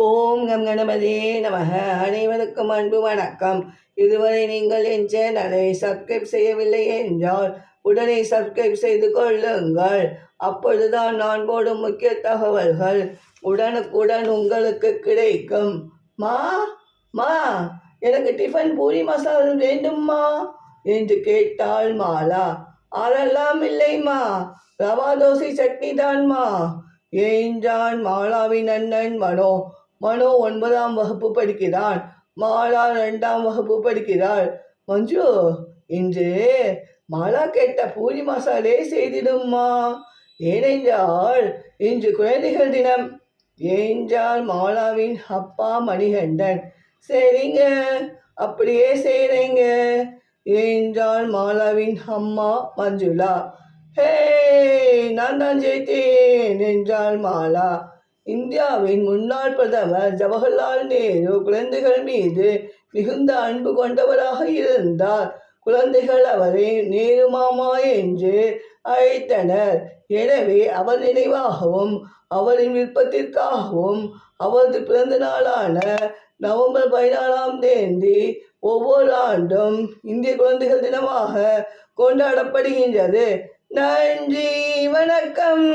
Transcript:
ஓம் come கணபதே நமக. அனைவருக்கும் அன்பு வணக்கம். இதுவரை நீங்கள் என் சேனலை சப்ஸ்கிரைப் செய்யவில்லை என்றால் உடனே சப்ஸ்கிரைப் செய்து கொள்ளுங்கள். அப்பொழுதுதான் நான் போடும் முக்கிய தகவல்கள் உடனுக்குடன் உங்களுக்கு கிடைக்கும். மா மா எனக்கு டிஃபன் பூரி மசாலா வேண்டும்மா? என்று கேட்டாள் மாலா. அதெல்லாம் இல்லைம்மா. ரவா தோசை சட்னி தான்மா என்றான் மாலாவின் அண்ணன் மனோ. மனோ ஒன்பதாம் வகுப்பு படிக்கிறான் மாலா ரெண்டாம் வகுப்பு படிக்கிறாள். மஞ்சு இன்று மாலா கேட்ட பூரி மசாலே செய்திடும்மா. ஏனென்றால் இன்று குழந்தைகள் தினம். என்றார் மாலாவின் அப்பா மணிகண்டன். சரிங்க அப்படியே செய்கிறேங்க என்றாள் மாலாவின் அம்மா மஞ்சுளா. ஹே நான் தான் ஜெயித்தேன் என்றாள் மாலா. இந்தியாவின் முன்னாள் பிரதமர் ஜவஹர்லால் நேரு குழந்தைகள் மீது மிகுந்த அன்பு கொண்டவராக இருந்தார். குழந்தைகள் அவரை நேரு மாமா என்று அழைத்தனர். எனவே அவர் நினைவாகவும் அவரின் விருப்பத்திற்காகவும் அவரது பிறந்த நாளான நவம்பர் பதினாலாம் தேதி ஒவ்வொரு ஆண்டும் இந்திய குழந்தைகள் தினமாக கொண்டாடப்படுகின்றது. நன்றி வணக்கம்.